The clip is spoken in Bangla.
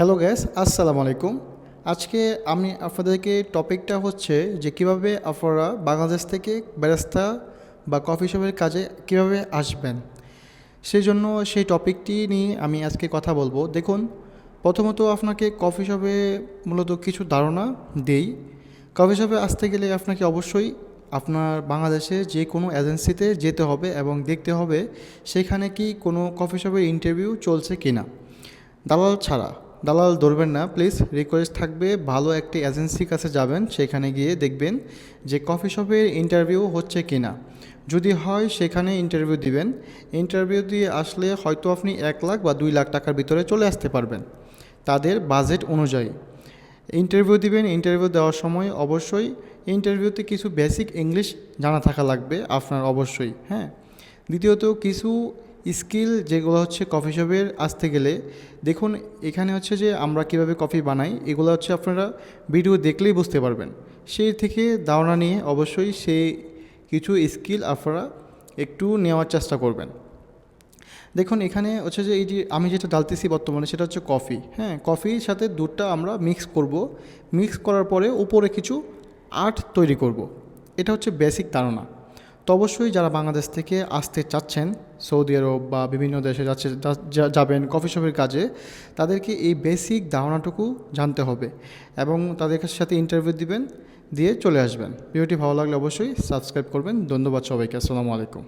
হ্যালো গ্যাস আসসালামু আলাইকুম আজকে আমি আপনাদেরকে টপিকটা হচ্ছে যে কীভাবে আপনারা বাংলাদেশ থেকে ব্যারেস্তা বা কফি শপের কাজে কীভাবে আসবেন। সেই জন্য সেই টপিকটি নিয়ে আমি আজকে কথা বলব। দেখুন, প্রথমত আপনাকে কফি শপে মূলত কিছু ধারণা দেই। কফি শপে আসতে গেলে আপনাকে অবশ্যই আপনার বাংলাদেশে যে কোনো এজেন্সিতে যেতে হবে এবং দেখতে হবে সেখানে কি কোনো কফি শপের ইন্টারভিউ চলছে কি না দালাল ছাড়া। দালাল ধরবেন না প্লিজ রিকোয়েস্ট থাকবে ভালো একটি এজেন্সির কাছে যাবেন, সেখানে গিয়ে দেখবেন যে কফি শপের ইন্টারভিউ হচ্ছে কি না যদি হয়, সেখানে ইন্টারভিউ দিবেন। ইন্টারভিউ দিয়ে আসলে হয়তো আপনি এক লাখ বা দুই লাখ টাকার ভিতরে চলে আসতে পারবেন, তাদের বাজেট অনুযায়ী। ইন্টারভিউ দিবেন ইন্টারভিউ দেওয়ার সময় অবশ্যই ইন্টারভিউতে কিছু বেসিক ইংলিশ জানা থাকা লাগবে, আপনার অবশ্যই হ্যাঁ। দ্বিতীয়ত, কিছু স্কিল যেগুলো হচ্ছে কফি শপের আসতে গেলে, দেখুন এখানে হচ্ছে যে আমরা কীভাবে কফি বানাই, এগুলো হচ্ছে আপনারা ভিডিও দেখলেই বুঝতে পারবেন। সেই থেকে ধারণা নিয়ে অবশ্যই সেই কিছু স্কিল আপনারা একটু নেওয়ার চেষ্টা করবেন। দেখুন এখানে হচ্ছে যে এই যে আমি যেটা ডালতেছি বর্তমানে সেটা হচ্ছে কফি। হ্যাঁ কফির সাথে দুধটা আমরা মিক্স করব। মিক্স করার পরে উপরে কিছু আর্ট তৈরি করব। এটা হচ্ছে বেসিক ধারণা। তো অবশ্যই যারা বাংলাদেশ থেকে আসতে চাচ্ছেন, সৌদি আরব বা বিভিন্ন দেশে যাচ্ছে যাবেন কফি শপের কাজে, তাদেরকে এই বেসিক ধারণাটুকু জানতে হবে এবং তাদের সাথে ইন্টারভিউ দিবেন, দিয়ে চলে আসবেন। ভিডিওটি ভালো লাগলে অবশ্যই সাবস্ক্রাইব করবেন। ধন্যবাদ সবাইকে। আসসালামু আলাইকুম।